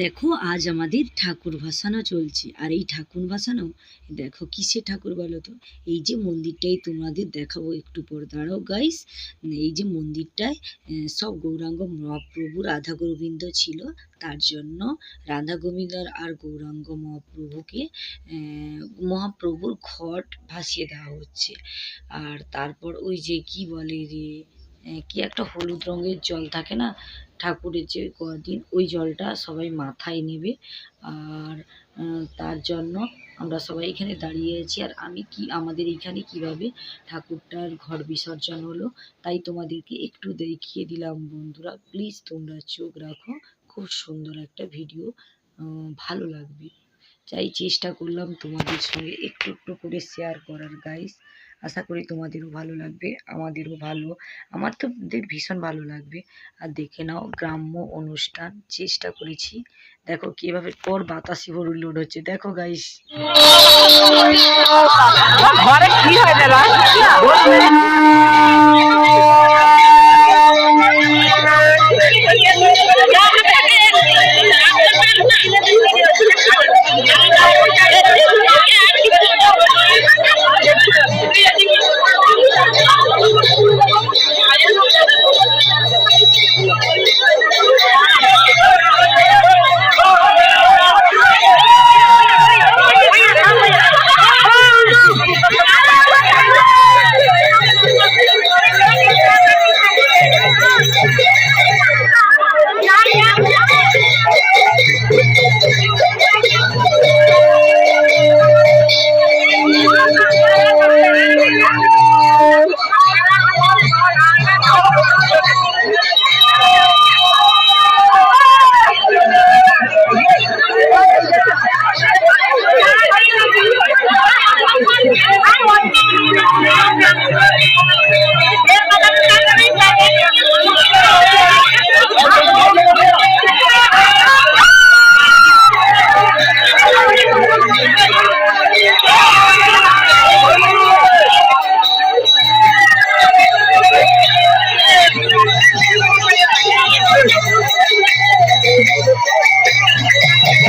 দেখো, আজ আমাদের ঠাকুর ভাসানো চলছে। আর এই ঠাকুর ভাসানো, দেখো কিসের ঠাকুর বলো তো? এই যে মন্দিরটাই তোমাদের দেখাবো একটু পর। দাঁড়াও গাইস এই যে মন্দিরটায় সব গৌরাঙ্গ মহাপ্রভু রাধা গোবিন্দ ছিল। তার জন্য রাধা গোবিন্দ আর গৌরাঙ্গ মহাপ্রভুকে মহাপ্রভুর ঘট ভাসিয়ে দেওয়া হচ্ছে। আর তারপর ওই যে কি বলে রে? কি একটা হলুদ রঙের জল থাকে না? ঠাকুরের যে কদিন ওই জলটা সবাই মাথায় নেবে। আর তার জন্য আমরা সবাই এখানে দাঁড়িয়ে আছি। আর আমি কি, আমাদের এখানে কীভাবে ঠাকুরটার ঘর বিসর্জন হলো, তাই তোমাদেরকে একটু দেখিয়ে দিলাম বন্ধুরা। প্লিজ তোমরা চোখ রাখো। খুব সুন্দর একটা ভিডিও ভালো লাগবে। তাই চেষ্টা করলাম তোমাদের সঙ্গে একটু একটু করে শেয়ার করার গাইস আশা করি তোমাদেরও ভালো লাগবে, আমাদেরও ভালো। আমার তো ভীষণ ভালো লাগবে। আর দেখে নাও গ্রাম্য অনুষ্ঠান, চেষ্টা করেছি। দেখো কীভাবে পর বাতাসি ভরুর লোড হচ্ছে। দেখো গাইস ঘরে কি হয়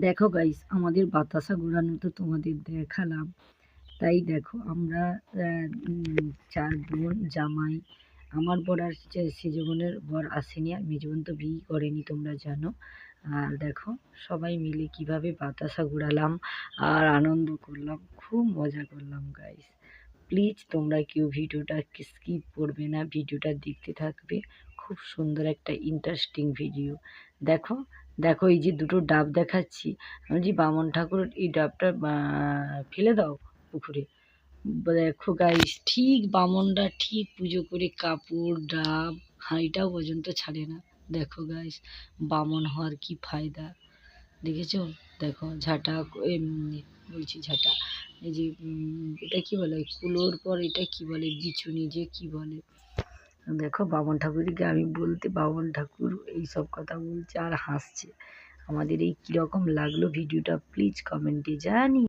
দেখা গাইস আমাদের বাতাসা ঘোরানো তো তোমাদের দেখালাম। তাই দেখো আমরা চার বোন, জামাই, আমার বর আর সে- সেজ বর আসেনি আর মেজ বোন তো বিয়ে করেনি, তোমরা জানো। আর দেখো, সবাই মিলে কীভাবে বাতাসা ঘোরালাম আর আনন্দ করলাম, খুব মজা করলাম গাইস প্লিজ তোমরা কেউ ভিডিওটা স্কিপ করবে না, ভিডিওটা দেখতে থাকবে। খুব সুন্দর একটা ইন্টারেস্টিং ভিডিও দেখো দেখো এই যে দুটো ডাব দেখাচ্ছি। আমি বলছি, বামন ঠাকুর, এই ডাবটা ফেলে দাও পুকুরে। দেখো গাইস ঠিক বামনটা ঠিক পুজো করে কাপড়, ডাব, হাঁড়িটাও পর্যন্ত ছাড়ে না। দেখো গাইস বামন হওয়ার কি ফায়দা? দেখেছ? দেখো, ঝাঁটা এমনি বলছি ঝাঁটা। এই যে এটা কি বলে? কুলোর পর এটা কি বলে? বিচুনি যে কি বলে? দেখো, বামন ঠাকুরকে আমি বলতে, বামন ঠাকুর এই সব কথা বলছে আর হাসছে। আমাদের এই কীরকম লাগল ভিডিওটা প্লিজ কমেন্টে জানি